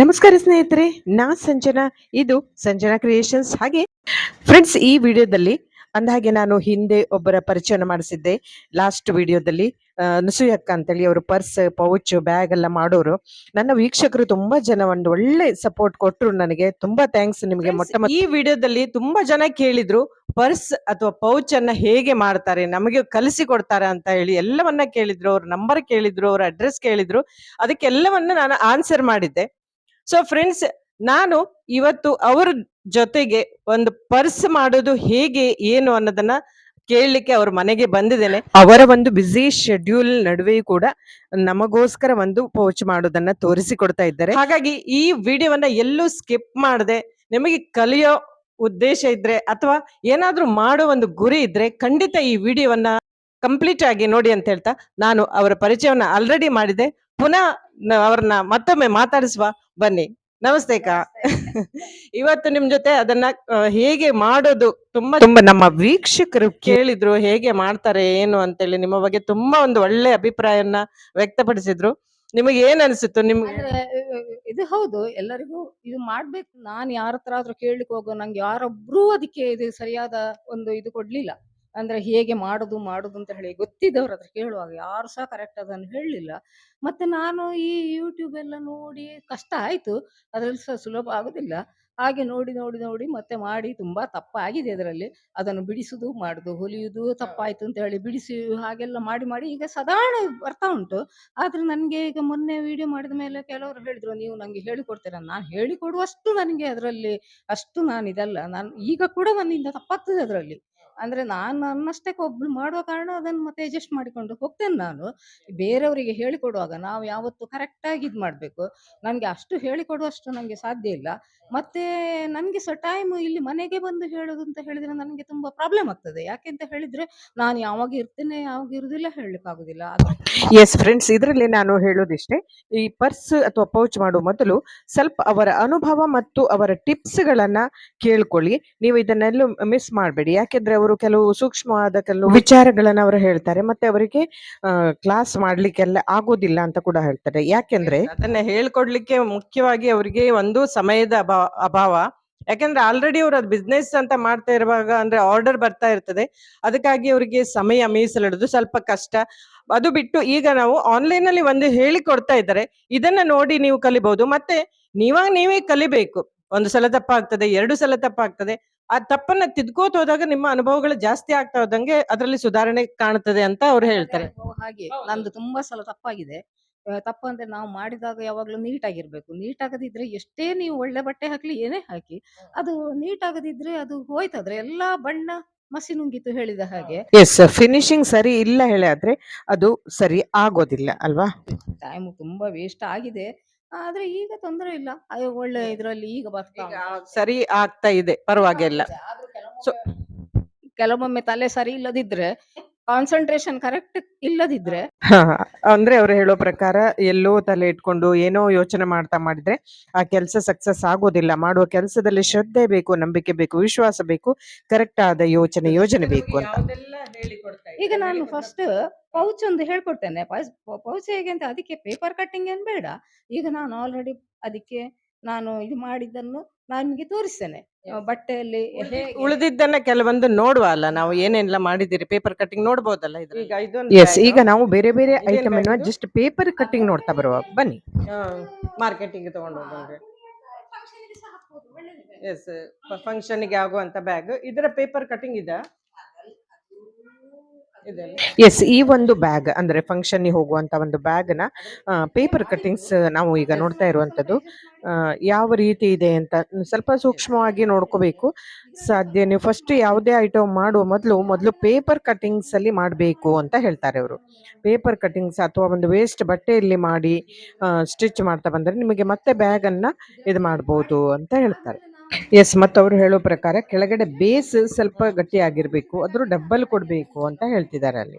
ನಮಸ್ಕಾರ ಸ್ನೇಹಿತರೆ ನಾ ಸಂಜನಾ. ಇದು ಸಂಜನಾ ಕ್ರಿಯೇಷನ್ಸ್ ಹಾಗೆ ಫ್ರೆಂಡ್ಸ್ ಈ ವಿಡಿಯೋದಲ್ಲಿ ಅಂದಹಾಗೆ ನಾನು ಹಿಂದೆ ಒಬ್ಬರ ಪರಿಚಯನ ಮಾಡಿಸಿದ್ದೆ. ಲಾಸ್ಟ್ ವಿಡಿಯೋದಲ್ಲಿ ನುಸುಯಕ್ಕ ಅಕ್ಕ ಅಂತೇಳಿ ಅವರು ಪರ್ಸ್ ಪೌಚ್ ಬ್ಯಾಗ್ ಎಲ್ಲ ಮಾಡೋರು. ನನ್ನ ವೀಕ್ಷಕರು ತುಂಬಾ ಜನ ಒಂದು ಒಳ್ಳೆ ಸಪೋರ್ಟ್ ಕೊಟ್ಟರು ನನಗೆ. ತುಂಬಾ ಥ್ಯಾಂಕ್ಸ್ ನಿಮಗೆ ಮೊಟ್ಟ ಈ ವಿಡಿಯೋದಲ್ಲಿ ತುಂಬಾ ಜನ ಕೇಳಿದ್ರು ಪರ್ಸ್ ಅಥವಾ ಪೌಚ್ ಅನ್ನ ಹೇಗೆ ಮಾಡ್ತಾರೆ ನಮಗೆ ಕಲಿಸಿ ಕೊಡ್ತಾರೆ ಅಂತ ಹೇಳಿ ಎಲ್ಲವನ್ನ ಕೇಳಿದ್ರು ಅವ್ರ ನಂಬರ್ ಕೇಳಿದ್ರು ಅವ್ರ ಅಡ್ರೆಸ್ ಕೇಳಿದ್ರು. ಅದಕ್ಕೆಲ್ಲವನ್ನ ನಾನು ಆನ್ಸರ್ ಮಾಡಿದ್ದೆ. ಸೊ ಫ್ರೆಂಡ್ಸ್ ನಾನು ಇವತ್ತು ಅವ್ರ ಜೊತೆಗೆ ಒಂದು ಪರ್ಸ್ ಮಾಡೋದು ಹೇಗೆ, ಏನು ಅನ್ನೋದನ್ನ ಕೇಳಲಿಕ್ಕೆ ಅವ್ರ ಮನೆಗೆ ಬಂದಿದ್ದೇನೆ. ಅವರ ಒಂದು ಬ್ಯುಸಿ ಶೆಡ್ಯೂಲ್ ನಡುವೆಯೂ ಕೂಡ ನಮಗೋಸ್ಕರ ಒಂದು ಪೋಚ್ ಮಾಡೋದನ್ನ ತೋರಿಸಿಕೊಡ್ತಾ ಇದ್ದಾರೆ. ಹಾಗಾಗಿ ಈ ವಿಡಿಯೋವನ್ನ ಎಲ್ಲೂ ಸ್ಕಿಪ್ ಮಾಡದೆ ನಿಮಗೆ ಕಲಿಯೋ ಉದ್ದೇಶ ಇದ್ರೆ ಅಥವಾ ಏನಾದ್ರೂ ಮಾಡೋ ಒಂದು ಗುರಿ ಇದ್ರೆ ಖಂಡಿತ ಈ ವಿಡಿಯೋವನ್ನ ಕಂಪ್ಲೀಟ್ ಆಗಿ ನೋಡಿ ಅಂತ ಹೇಳ್ತಾ ನಾನು ಅವರ ಪರಿಚಯವನ್ನ ಆಲ್ರೆಡಿ ಮಾಡಿದೆ. ಪುನಃ ಅವ್ರನ್ನ ಮತ್ತೊಮ್ಮೆ ಮಾತಾಡಿಸುವ ಬನ್ನಿ. ನಮಸ್ತೆ ಅಕ್ಕ. ಇವತ್ತು ನಿಮ್ ಜೊತೆ ಅದನ್ನ ಹೇಗೆ ಮಾಡೋದು ತುಂಬಾ ತುಂಬಾ ನಮ್ಮ ವೀಕ್ಷಕರು ಕೇಳಿದ್ರು ಹೇಗೆ ಮಾಡ್ತಾರೆ ಏನು ಅಂತೇಳಿ ನಿಮ್ಮ ಬಗ್ಗೆ ತುಂಬಾ ಒಂದು ಒಳ್ಳೆ ಅಭಿಪ್ರಾಯವನ್ನ ವ್ಯಕ್ತಪಡಿಸಿದ್ರು. ನಿಮಗೆ ಏನ್ ಅನಿಸುತ್ತೆ? ನಿಮ್ಗೆ ಅಂದ್ರೆ ಇದು ಹೌದು ಎಲ್ಲರಿಗೂ ಇದು ಮಾಡ್ಬೇಕು. ನಾನು ಯಾರ ಹತ್ರ ಆದ್ರೂ ಕೇಳಲಿಕ್ಕೆ ಹೋಗೋ ನಂಗೆ ಯಾರೊಬ್ರು ಅದಕ್ಕೆ ಇದು ಸರಿಯಾದ ಒಂದು ಇದು ಕೊಡ್ಲಿಲ್ಲ. ಅಂದ್ರೆ ಹೇಗೆ ಮಾಡುದು ಮಾಡುದು ಅಂತ ಹೇಳಿ ಗೊತ್ತಿದ್ದವ್ರ ಹತ್ರ ಕೇಳುವಾಗ ಯಾರು ಸಹ ಕರೆಕ್ಟ್ ಅದನ್ನು ಹೇಳಲಿಲ್ಲ. ಮತ್ತೆ ನಾನು ಈ ಯೂಟ್ಯೂಬ್ ಎಲ್ಲ ನೋಡಿ ಕಷ್ಟ ಆಯ್ತು, ಅದ್ರಲ್ಲಿ ಸಹ ಸುಲಭ ಆಗುದಿಲ್ಲ. ಹಾಗೆ ನೋಡಿ ನೋಡಿ ನೋಡಿ ಮತ್ತೆ ಮಾಡಿ ತುಂಬಾ ತಪ್ಪಾಗಿದೆ ಅದರಲ್ಲಿ. ಅದನ್ನು ಬಿಡಿಸುದು, ಮಾಡುದು, ಹೊಲಿಯುದು ತಪ್ಪಾಯ್ತು ಅಂತ ಹೇಳಿ ಬಿಡಿಸಿ ಹಾಗೆಲ್ಲ ಮಾಡಿ ಮಾಡಿ ಈಗ ಸಾಧಾರಣ ಬರ್ತಾ ಉಂಟು. ಆದ್ರೆ ನನಗೆ ಈಗ ಮೊನ್ನೆ ವಿಡಿಯೋ ಮಾಡಿದ ಮೇಲೆ ಕೆಲವರು ಹೇಳಿದ್ರು, ನೀವು ನಂಗೆ ಹೇಳಿಕೊಡ್ತೀರ? ನಾನು ಹೇಳಿಕೊಡುವಷ್ಟು ನನಗೆ ಅದರಲ್ಲಿ ಅಷ್ಟು ನಾನು ಇದಲ್ಲ ನಾನು ಈಗ ಕೂಡ ನನ್ನಿಂದ ತಪ್ಪಾಗ್ತದೆ ಅದರಲ್ಲಿ. ಅಂದ್ರೆ ನಾನು ನನ್ನಷ್ಟಕ್ಕೆ ಒಬ್ಳು ಮಾಡುವ ಕಾರಣ ಅದನ್ನು ಮತ್ತೆ ಅಡ್ಜಸ್ಟ್ ಮಾಡಿಕೊಂಡು ಹೋಗ್ತೇನೆ ನಾನು. ಬೇರೆಯವರಿಗೆ ಹೇಳಿಕೊಡುವಾಗ ನಾವು ಯಾವತ್ತು ಕರೆಕ್ಟಾಗಿ ಇದು ಮಾಡಬೇಕು. ನನಗೆ ಅಷ್ಟು ಹೇಳಿಕೊಡುವಷ್ಟು ನನಗೆ ಸಾಧ್ಯ ಇಲ್ಲ. ಮತ್ತೆ ನನಗೆ ಸಹ ಟೈಮ್ ಇಲ್ಲಿ ಮನೆಗೆ ಬಂದು ಹೇಳೋದು ಅಂತ ಹೇಳಿದ್ರೆ ನನಗೆ ತುಂಬಾ ಪ್ರಾಬ್ಲಮ್ ಆಗ್ತದೆ. ಯಾಕೆ ಅಂತ ಹೇಳಿದ್ರೆ ನಾನು ಯಾವಾಗ ಇರ್ತೇನೆ, ಯಾವಾಗ ಇರುದಿಲ್ಲ ಹೇಳಲಿಕ್ಕೆ ಆಗುದಿಲ್ಲ. ಅದು ಎಸ್ ಫ್ರೆಂಡ್ಸ್ ಇದರಲ್ಲಿ ನಾನು ಹೇಳೋದಿಷ್ಟೇ, ಈ ಪರ್ಸ್ ಅಥವಾ ಪೌಚ್ ಮಾಡುವ ಮೊದಲು ಸ್ವಲ್ಪ ಅವರ ಅನುಭವ ಮತ್ತು ಅವರ ಟಿಪ್ಸ್ ಗಳನ್ನ ಕೇಳ್ಕೊಳ್ಳಿ. ನೀವು ಇದನ್ನೆಲ್ಲೂ ಮಿಸ್ ಮಾಡಬೇಡಿ. ಯಾಕೆಂದ್ರೆ ಅವರು ಕೆಲವು ಸೂಕ್ಷ್ಮವಾದ ಕೆಲವು ವಿಚಾರಗಳನ್ನ ಅವರು ಹೇಳ್ತಾರೆ. ಮತ್ತೆ ಅವರಿಗೆ ಕ್ಲಾಸ್ ಮಾಡ್ಲಿಕ್ಕೆಲ್ಲ ಆಗೋದಿಲ್ಲ ಅಂತ ಕೂಡ ಹೇಳ್ತಾರೆ. ಯಾಕೆಂದ್ರೆ ಅದನ್ನ ಹೇಳ್ಕೊಡ್ಲಿಕ್ಕೆ ಮುಖ್ಯವಾಗಿ ಅವರಿಗೆ ಒಂದು ಸಮಯದ ಅಭಾವ ಅಭಾವ. ಯಾಕಂದ್ರೆ ಆಲ್ರೆಡಿ ಅವರು ಅದು ಬಿಸ್ನೆಸ್ ಅಂತ ಮಾಡ್ತಾ ಇರುವಾಗ ಅಂದ್ರೆ ಆರ್ಡರ್ ಬರ್ತಾ ಇರ್ತದೆ. ಅದಕ್ಕಾಗಿ ಅವರಿಗೆ ಸಮಯ ಮೀಸಲಿಡೋದು ಸ್ವಲ್ಪ ಕಷ್ಟ. ಅದು ಬಿಟ್ಟು ಈಗ ನಾವು ಆನ್ಲೈನ್ ಅಲ್ಲಿ ಒಂದು ಹೇಳಿ ಕೊಡ್ತಾ ಇದ್ದಾರೆ. ಇದನ್ನ ನೋಡಿ ನೀವು ಕಲಿಬಹುದು ಮತ್ತೆ ನೀವಾಗ ನೀವೇ ಕಲಿಬೇಕು. ಒಂದು ಸಲ ತಪ್ಪಾಗ್ತದೆ ಎರಡು ಸಲ ತಪ್ಪಾಗ್ತದೆ. ಆ ತಪ್ಪನ್ನ ತಿದ್ಕೋತ ಹೋದಾಗ ನಿಮ್ಮ ಅನುಭವಗಳು ಜಾಸ್ತಿ ಆಗ್ತಾ ಹೋದಂಗೆ ಅದರಲ್ಲಿ ಸುಧಾರಣೆ ಕಾಣುತ್ತದೆ ಅಂತ ಅವ್ರು ಹೇಳ್ತಾರೆ. ಹಾಗೆ. ನಂದು ತುಂಬಾ ಸಲ ತಪ್ಪಾಗಿದೆ. ತಪ್ಪು ಅಂದ್ರೆ ನಾವು ಮಾಡಿದಾಗ ಯಾವಾಗ್ಲೂ ನೀಟ್ ಆಗಿರ್ಬೇಕು ನೀಟ್ ಆಗದಿದ್ರೆ ಎಷ್ಟೇ ನೀವು ಒಳ್ಳೆ ಬಟ್ಟೆ ಹಾಕ್ಲಿ ಏನೇ ಹಾಕಿ ಅದು ನೀಟ್ ಆಗದಿದ್ರೆ ಅದು ಹೋಯ್ತದ್ರೆ ಎಲ್ಲಾ ಬಣ್ಣ ಮಸಿ ನುಂಗಿತು ಹೇಳಿದ ಹಾಗೆ. ಎಸ್ ಫಿನಿಶಿಂಗ್ ಸರಿ ಇಲ್ಲ ಹೇಳಾದ್ರೆ ಅದು ಸರಿ ಆಗೋದಿಲ್ಲ ಅಲ್ವಾ? ಟೈಮ್ ತುಂಬಾ ವೇಸ್ಟ್ ಆಗಿದೆ. ಆದ್ರೆ ಈಗ ತೊಂದರೆ ಇಲ್ಲ. ಅಯ್ಯೋ, ಒಳ್ಳೆ ಇದ್ರಲ್ಲಿ ಈಗ ಬರ್ತಾ ಈಗ ಸರಿ ಆಗ್ತಾ ಇದೆ. ಪರವಾಗಿಲ್ಲ. ಆದ್ರೂ ಸೊ ಕೆಲವೊಮ್ಮೆ- ಕೆಲವೊಮ್ಮೆ ತಲೆ ಸರಿ ಇಲ್ಲದಿದ್ರೆ ಕಾನ್ಸಂಟ್ರೇಷನ್ ಕರೆಕ್ಟ್ ಇಲ್ಲದಿದ್ರೆ ಹಾ, ಅಂದ್ರೆ ಅವ್ರು ಹೇಳೋ ಪ್ರಕಾರ ಎಲ್ಲೋ ತಲೆ ಇಟ್ಕೊಂಡು ಏನೋ ಯೋಚನೆ ಮಾಡ್ತಾ ಮಾಡಿದ್ರೆ ಆ ಕೆಲಸ ಸಕ್ಸಸ್ ಆಗೋದಿಲ್ಲ. ಮಾಡುವ ಕೆಲಸದಲ್ಲಿ ಶ್ರದ್ಧೆ ಬೇಕು ನಂಬಿಕೆ ಬೇಕು ವಿಶ್ವಾಸ ಬೇಕು ಕರೆಕ್ಟ್ ಆದ ಯೋಚನೆ ಯೋಜನೆ ಬೇಕು ಅಂತ. ಈಗ ನಾನು ಫಸ್ಟ್ ಪೌಚ್ ಒಂದು ಹೇಳ್ಕೊಡ್ತೇನೆ. ಪೌಚ್ ಹೇಗೆ ಅಂತ ಅದಕ್ಕೆ ಪೇಪರ್ ಕಟ್ಟಿಂಗ್ ಏನ್ ಬೇಡ. ಈಗ ನಾನು ಆಲ್ರೆಡಿ ಅದಕ್ಕೆ ನಾನು ಇದು ಮಾಡಿದ್ದನ್ನು ನಾನು ನಿಮಗೆ ತೋರಿಸ್ತೇನೆ ಬಟ್ಟೆಯಲ್ಲಿ ಹೇಗೆ ಉಳಿದಿದ್ದನ್ನ ಕೆಲವೊಂದು ನೋಡುವ ಅಲ್ಲ. ನಾವು ಏನೆಲ್ಲ ಮಾಡಿದಿರಿ ಪೇಪರ್ ಕಟ್ಟಿಂಗ್ ನೋಡಬಹುದಲ್ಲ ಈಗ ಎಸ್ ಈಗ ನಾವು ಬೇರೆ ಬೇರೆ ಐಟಮ್ ಅನ್ನ ಜಸ್ಟ್ ಪೇಪರ್ ಕಟ್ಟಿಂಗ್ ನೋಡ್ತಾ ಬರುವ. ಬನ್ನಿ. ಮಾರ್ಕೆಟಿಂಗ್ ತಗೊಂಡು ಹೋದ್ರೆ ಎಸ್ ಫಂಕ್ಷನ್ಗೆ ಆಗುವಂತ ಬ್ಯಾಗ್ ಇದರ ಪೇಪರ್ ಕಟಿಂಗ್ ಇದೆ ಇದೆ? ಎಸ್ ಈ ಒಂದು ಬ್ಯಾಗ್ ಅಂದ್ರೆ ಫಂಕ್ಷನ್ ಹೋಗುವಂತ ಒಂದು ಬ್ಯಾಗ್ನ ಪೇಪರ್ ಕಟ್ಟಿಂಗ್ಸ್ ನಾವು ಈಗ ನೋಡ್ತಾ ಇರುವಂತದ್ದು ಯಾವ ರೀತಿ ಇದೆ ಅಂತ ಸ್ವಲ್ಪ ಸೂಕ್ಷ್ಮವಾಗಿ ನೋಡ್ಕೋಬೇಕು. ಸಾಧ್ಯ, ನೀವು ಫಸ್ಟ್ ಯಾವುದೇ ಐಟಮ್ ಮಾಡುವ ಮೊದಲು ಮೊದಲು ಪೇಪರ್ ಕಟ್ಟಿಂಗ್ಸ್ ಅಲ್ಲಿ ಮಾಡಬೇಕು ಅಂತ ಹೇಳ್ತಾರೆ ಅವರು. ಪೇಪರ್ ಕಟ್ಟಿಂಗ್ಸ್ ಅಥವಾ ಒಂದು ವೇಸ್ಟ್ ಬಟ್ಟೆಯಲ್ಲಿ ಮಾಡಿ ಸ್ಟಿಚ್ ಮಾಡ್ತಾ ಬಂದರೆ ನಿಮಗೆ ಮತ್ತೆ ಬ್ಯಾಗ್ ಅನ್ನ ಇದು ಮಾಡ್ಬೋದು ಅಂತ ಹೇಳ್ತಾರೆ. ಎಸ್ ಮತ್ತು ಅವರು ಹೇಳೋ ಪ್ರಕಾರ ಕೆಳಗಡೆ ಬೇಸ್ ಸ್ವಲ್ಪ ಗಟ್ಟಿಯಾಗಿರ್ಬೇಕು ಅದ್ರ ಡಬ್ಬಲ್ ಕೊಡಬೇಕು ಅಂತ ಹೇಳ್ತಿದ್ದಾರೆ ಅಲ್ಲಿ.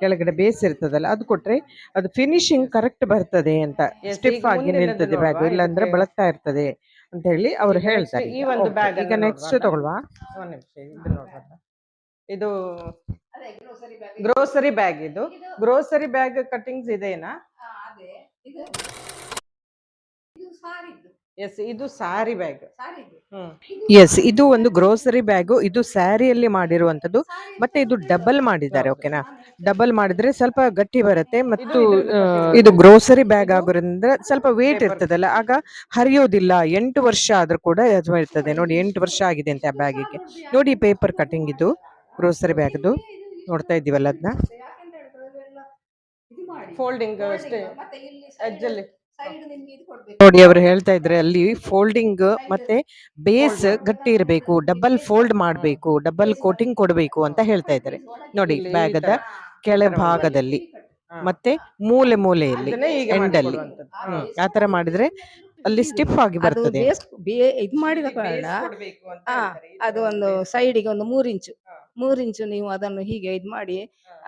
ಕೆಳಗಡೆ ಬೇಸ್ ಇರ್ತದಲ್ಲ ಅದು ಕೊಟ್ಟರೆ ಅದು ಫಿನಿಶಿಂಗ್ ಕರೆಕ್ಟ್ ಬರ್ತದೆ ಅಂತ. ಸ್ಟಿಫ್ ಆಗಿ ನಿಲ್ತದೆ ಬ್ಯಾಗ್ ಇಲ್ಲಾಂದ್ರೆ ಬಳಸ್ತಾ ಬಳಕ್ತಾ ಇರ್ತದೆ ಅಂತ ಹೇಳಿ ಅವ್ರು ಹೇಳ್ತಾರೆ. ಈ ಒಂದು ಬ್ಯಾಗ್ ಈಗ ನೆಕ್ಸ್ಟ್. ತಗೊಳ್ವಾ ನಿಮಿಷ ಇದು ಗ್ರೋಸರಿ ಬ್ಯಾಗ್ ಇದು ಗ್ರೋಸರಿ ಬ್ಯಾಗ್ ಕಟಿಂಗ್ಸ್ ಇದೆನಾ? ಎಸ್ ಇದು ಸಾರಿ ಬ್ಯಾಗ್ ಎಸ್ ಇದು ಒಂದು ಗ್ರೋಸರಿ ಬ್ಯಾಗು ಇದು ಸ್ಯಾರಿಯಲ್ಲಿ ಮಾಡಿರುವಂತದ್ದು ಮತ್ತೆ ಇದು ಡಬಲ್ ಮಾಡಿದ್ದಾರೆ ಓಕೆನಾ ಡಬಲ್ ಮಾಡಿದ್ರೆ ಸ್ವಲ್ಪ ಗಟ್ಟಿ ಬರುತ್ತೆ ಮತ್ತು ಇದು ಗ್ರೋಸರಿ ಬ್ಯಾಗ್ ಆಗೋದ್ರಿಂದ ಸ್ವಲ್ಪ ವೇಟ್ ಇರ್ತದಲ್ಲ ಆಗ ಹರಿಯೋದಿಲ್ಲ ಎಂಟು ವರ್ಷ ಆದ್ರೂ ಕೂಡ ಇರ್ತದೆ. ನೋಡಿ ಎಂಟು ವರ್ಷ ಆಗಿದೆ ಅಂತ ಆ ಬ್ಯಾಗಿಗೆ ನೋಡಿ ಪೇಪರ್ ಕಟಿಂಗ್ ಇದು ಗ್ರೋಸರಿ ಬ್ಯಾಗ್ದು ನೋಡ್ತಾ ಇದ್ದೀವಲ್ಲ ಅದನ್ನ ಫೋಲ್ಡಿಂಗ್ ಅಷ್ಟೇ. ನೋಡಿ ಅವರು ಹೇಳ್ತಾ ಇದ್ರೆ ಅಲ್ಲಿ ಫೋಲ್ಡಿಂಗ್ ಮತ್ತೆ ಬೇಸ್ ಗಟ್ಟಿ ಇರಬೇಕು ಡಬಲ್ ಫೋಲ್ಡ್ ಮಾಡಬೇಕು ಡಬಲ್ ಕೋಟಿಂಗ್ ಕೊಡಬೇಕು ಅಂತ ಹೇಳ್ತಾ ಇದ್ದಾರೆ. ನೋಡಿ ಬ್ಯಾಗದ. ಕೆಳಭಾಗದಲ್ಲಿ ಮತ್ತೆ ಮೂಲೆ ಮೂಲೆಯಲ್ಲಿ. ಹ್ಮ್. ಆತರ ಮಾಡಿದ್ರೆ ಅಲ್ಲಿ ಸ್ಟಿಫ್ ಆಗಿ ಬರ್ತದೆ. ಇದು ಮಾಡಿದ ಕಾರಣ ಅದು ಒಂದು. ಸೈಡಿಗೆ ಒಂದು ಮೂರ್ ಇಂಚು ಹಾ. ಮೂರ್ ಇಂಚು ನೀವು ಅದನ್ನು ಹೀಗೆ ಇದು ಮಾಡಿ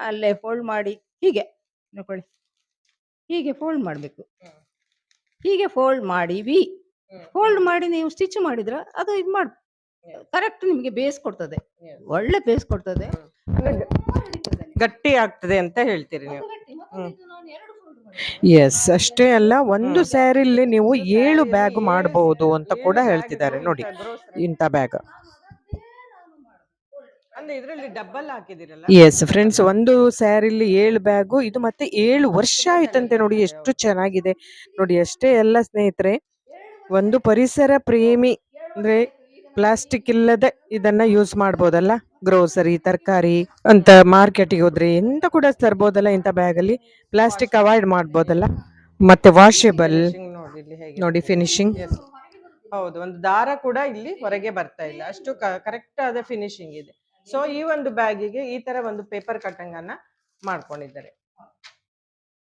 ಅಲ್ಲೇ ಫೋಲ್ಡ್ ಮಾಡಿ ಹೀಗೆ ನೋಡ್ಕೊಳ್ಳಿ. ಹೀಗೆ ಫೋಲ್ಡ್ ಮಾಡಬೇಕು. ಹೀಗೆ ಫೋಲ್ಡ್ ಮಾಡಿ ವಿ ಫೋಲ್ಡ್ ಮಾಡಿ ನೀವು ಸ್ಟಿಚ್ ಮಾಡಿದ್ರೆ ಅದು ಇದು ಮಾಡಿ ಕರೆಕ್ಟ್ ನಿಮಗೆ ಬೇಸ್ ಕೊಡ್ತದೆ. ಒಳ್ಳೆ ಬೇಸ್ ಕೊಡ್ತದೆ. ಗಟ್ಟಿ ಆಗ್ತದೆ ಅಂತ ಹೇಳ್ತೀರಿ ನೀವು. ಎಸ್ ಅಷ್ಟೇ ಅಲ್ಲ ಒಂದು. ಸ್ಯಾರಿಲಿ ನೀವು ಏಳು ಬ್ಯಾಗ್ ಮಾಡಬಹುದು ಅಂತ ಕೂಡ ಹೇಳ್ತಿದ್ದಾರೆ ನೋಡಿ. ಇಂಥ ಬ್ಯಾಗ್ ಅಂದ್ರೆ ಇದ್ರಲ್ಲಿ ಡಬಲ್ ಹಾಕಿದಿರಲ್ಲ ಎಸ್ ಫ್ರೆಂಡ್ಸ್ ಒಂದು ಸ್ಯಾರಿಲಿ ಏಳು ಬ್ಯಾಗು ಇದು ಮತ್ತೆ ಏಳು ವರ್ಷ ಆಯ್ತಂತೆ ನೋಡಿ ಎಷ್ಟು ಚೆನ್ನಾಗಿದೆ. ನೋಡಿ ಅಷ್ಟೇ ಎಲ್ಲ ಸ್ನೇಹಿತರೆ ಒಂದು ಪರಿಸರ ಪ್ರೇಮಿ ಅಂದ್ರೆ ಪ್ಲಾಸ್ಟಿಕ್ ಇಲ್ಲದೆ ಇದನ್ನ ಯೂಸ್ ಮಾಡ್ಬೋದಲ್ಲ? ಗ್ರೋಸರಿ ತರಕಾರಿ ಅಂತ ಮಾರ್ಕೆಟಿಗೆ ಹೋದ್ರೆ ಎಂತ ಕೂಡ ತರ್ಬೋದಲ್ಲ ಇಂತ ಬ್ಯಾಗ್ ಅಲ್ಲಿ? ಪ್ಲಾಸ್ಟಿಕ್ ಅವಾಯ್ಡ್ ಮಾಡ್ಬೋದಲ್ಲ? ಮತ್ತೆ ವಾಷೇಬಲ್ ನೋಡಿ ಫಿನಿಶಿಂಗ್ ಹೌದು ಒಂದು ದಾರ ಕೂಡ ಇಲ್ಲಿ ಹೊರಗೆ ಬರ್ತಾ ಇಲ್ಲ. ಅಷ್ಟು ಕರೆಕ್ಟ್ ಆದ ಫಿನಿಶಿಂಗ್ ಇದೆ. ಸೊ ಈ ಒಂದು ಬ್ಯಾಗಿಗೆ ಈ ತರ ಒಂದು ಪೇಪರ್ ಕಟಿಂಗ್ ಅನ್ನ ಮಾಡ್ಕೊಂಡಿದ್ದಾರೆ.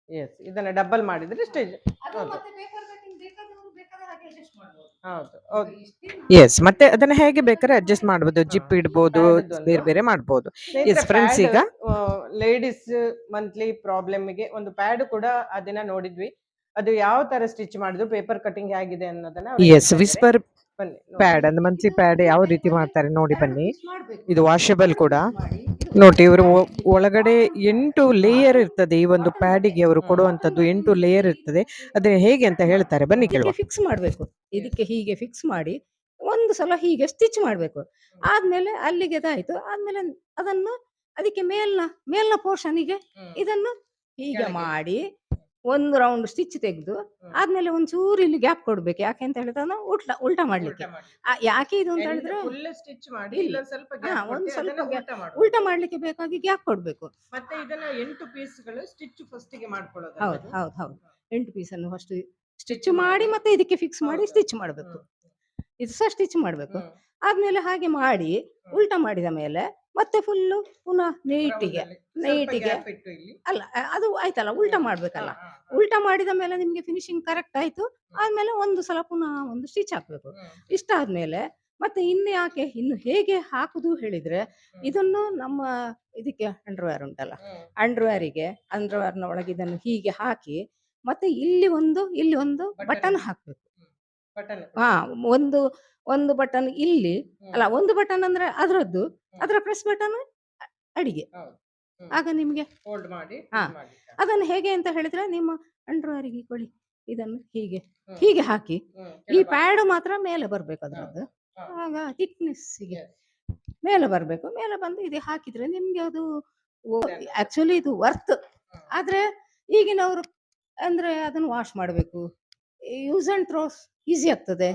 ಎಸ್ ಇದನ್ನ ಡಬಲ್ ಮಾಡಿದ್ರೆ ಸ್ಟೇಜ್ ಹೌದು. ಹೌದು ಓಕೆ. ಎಸ್ ಮತ್ತೆ ಅದನ್ನ ಹೇಗೆ ಬೇಕಾದ್ರೆ ಅಡ್ಜಸ್ಟ್ ಮಾಡಬಹುದು ಜಿಪ್ ಇಡ್ಬೋದು ಬೇರೆ ಬೇರೆ ಮಾಡಬಹುದು ಎಸ್ ಫ್ರೆಂಡ್ಸ್ ಈಗ? ಲೇಡೀಸ್ ಮಂತ್ಲಿ ಪ್ರಾಬ್ಲಮ್ಗೆ ಒಂದು ಪ್ಯಾಡ್ ಕೂಡ ಅದನ್ನ ನೋಡಿದ್ವಿ. ಅದು ಯಾವ ತರ ಸ್ಟಿಚ್ ಮಾಡಿದ್ರು ಪೇಪರ್ ಕಟಿಂಗ್ ಹೇಗಿದೆ ಅನ್ನೋದನ್ನ ಎಸ್ ವಿಸ್ಪರ್ ಬನ್ನಿ ಪ್ಯಾಡ್ ಅಂದ್ರೆ ಮಂತ್ಲಿ ಪ್ಯಾಡ್ ಯಾವ ರೀತಿ ಮಾಡ್ತಾರೆ ನೋಡಿ ಬನ್ನಿ. ಇದು ವಾಷಬಲ್ ಕೂಡ. ನೋಡಿ ಇವರು ಒಳಗಡೆ ಎಂಟು ಲೇಯರ್ ಇರ್ತದೆ ಈ ಒಂದು ಪ್ಯಾಡಿಗೆ ಅವರು ಕೊಡುವಂತದ್ದು ಎಂಟು ಲೇಯರ್ ಇರ್ತದೆ. ಅದನ್ನ ಹೇಗೆ ಅಂತ ಹೇಳ್ತಾರೆ ಬನ್ನಿ ಕೇಳುವ. ಫಿಕ್ಸ್ ಮಾಡ್ಬೇಕು. ಇದಕ್ಕೆ ಹೀಗೆ ಫಿಕ್ಸ್ ಮಾಡಿ ಒಂದು ಸಲ ಹೀಗೆ ಸ್ಟಿಚ್ ಮಾಡ್ಬೇಕು. ಆದ್ಮೇಲೆ ಅಲ್ಲಿಗೆ ಇದಾಯ್ತು. ಆದ್ಮೇಲೆ ಅದನ್ನು ಅದಕ್ಕೆ ಮೇಲ್ನ ಮೇಲ್ನ ಪೋರ್ಷನಿಗೆ. ಇದನ್ನು ಹೀಗೆ ಮಾಡಿ ಒಂದು ರೌಂಡ್ ಸ್ಟಿಚ್ ತೆಗೆದು ಆದ್ಮೇಲೆ ಒಂಚೂರು ಇಲ್ಲಿ ಗ್ಯಾಪ್ ಕೊಡ್ಬೇಕು. ಯಾಕೆ ಅಂತ ಹೇಳಿದ್ರೆ ಉಲ್ಟಾ ಉಲ್ಟಾ ಮಾಡ್ಲಿಕ್ಕೆ. ಆ, ಯಾಕೆ ಇದು ಅಂತ ಹೇಳಿದ್ರೆ ಸ್ಟಿಚ್ ಮಾಡಿ ಇಲ್ಲ. ಸ್ವಲ್ಪ ಹಾ, ಒಂದ್ ಸ್ವಲ್ಪ ಅದನ್ನ gap. ಉಲ್ಟಾ ಮಾಡ್ಲಿಕ್ಕೆ ಬೇಕಾಗಿ ಗ್ಯಾಪ್ ಕೊಡ್ಬೇಕು. ಮತ್ತೆ ಇದನ್ನ ಎಂಟು ಪೀಸ್ಗಳು ಸ್ಟಿಚ್ ಫಸ್ಟ್ಗೆ ಮಾಡ್ಕೊಳ್ಳೋದು ಹೌದು ಹೌದು ಹೌದು. ಎಂಟು ಪೀಸ್ ಅನ್ನು ಫಸ್ಟ್ ಸ್ಟಿಚ್ ಮಾಡಿ ಮತ್ತೆ ಇದಕ್ಕೆ ಫಿಕ್ಸ್ ಮಾಡಿ ಹೌದು. ಸ್ಟಿಚ್ ಮಾಡ್ಬೇಕು. ಇದು ಸಹ ಸ್ಟಿಚ್ ಮಾಡ್ಬೇಕು. ಆದ್ಮೇಲೆ ಹಾಗೆ ಮಾಡಿ ಉಲ್ಟಾ ಮಾಡಿದ ಮೇಲೆ ಮತ್ತೆ ಫುಲ್ಲು ಪುನಃ ನೀಟಿಗೆ ನೀಟಿಗೆ. ಅಲ್ಲ ಅದು ಆಯ್ತಲ್ಲ ಉಲ್ಟಾ ಮಾಡ್ಬೇಕಲ್ಲ. ಉಲ್ಟಾ ಮಾಡಿದ ಮೇಲೆ ನಿಮ್ಗೆ ಫಿನಿಶಿಂಗ್ ಕರೆಕ್ಟ್ ಆಯ್ತು. ಆದ್ಮೇಲೆ ಒಂದು ಸಲ ಪುನಃ ಒಂದು ಸ್ಟಿಚ್ ಹಾಕ್ಬೇಕು. ಇಷ್ಟ ಆದ್ಮೇಲೆ ಮತ್ತೆ ಇನ್ನು ಯಾಕೆ ಇನ್ನು ಹೇಗೆ ಹಾಕುದು ಹೇಳಿದ್ರೆ ಇದನ್ನು ನಮ್ಮ ಇದಕ್ಕೆ ಅಂಡರ್ವೇರ್ ಉಂಟಲ್ಲ ಅಂಡರ್ವೇರಿಗೆ ಅಂಡರ್ವೇರ್ನ ಒಳಗೆ ಇದನ್ನು ಹೀಗೆ ಹಾಕಿ ಮತ್ತೆ ಇಲ್ಲಿ ಒಂದು ಇಲ್ಲಿ ಒಂದು ಬಟನ್ ಹಾಕ್ಬೇಕು. ಹಾ ಒಂದು ಒಂದು ಬಟನ್ ಇಲ್ಲಿ ಅಲ್ಲ ಒಂದು ಬಟನ್ ಅಂದ್ರೆ ಅದರದ್ದು ಅದರ ಪ್ರೆಸ್ ಬಟನ್ ಅಡಿಗೆ. ಆಗ ನಿಮ್ಗೆ ಫೋಲ್ಡ್ ಮಾಡಿ ಹಾ. ಇದು ಅದನ್ನು ಹೇಗೆ ಅಂತ ಹೇಳಿದ್ರೆ ನಿಮ್ಮ ಅಂಡರ್ವೇರಿಗೆ ಕೊಡಿ. ಇದನ್ನು ಹೀಗೆ ಹೀಗೆ ಹಾಕಿ. ಈ. ಪ್ಯಾಡ್ ಮಾತ್ರ ಮೇಲೆ ಬರ್ಬೇಕು ಅದರದ್ದು. ಆಗ ಥಿಕ್ನೆಸ್ಸಿಗೆ. ಮೇಲೆ ಬರಬೇಕು. ಮೇಲೆ ಬಂದು ಇದು ಹಾಕಿದ್ರೆ ನಿಮ್ಗೆ ಅದು ಆಕ್ಚುಲಿ ಇದು ವರ್ತ್. ಆದ್ರೆ ಈಗಿನವರು ಅಂದ್ರೆ ಅದನ್ನು ವಾಶ್ ಮಾಡಬೇಕು. ಯೂಸ್ ಅಂಡ್ ಥ್ರೋಸ್ ಈಸಿ ಆಗ್ತದೆ.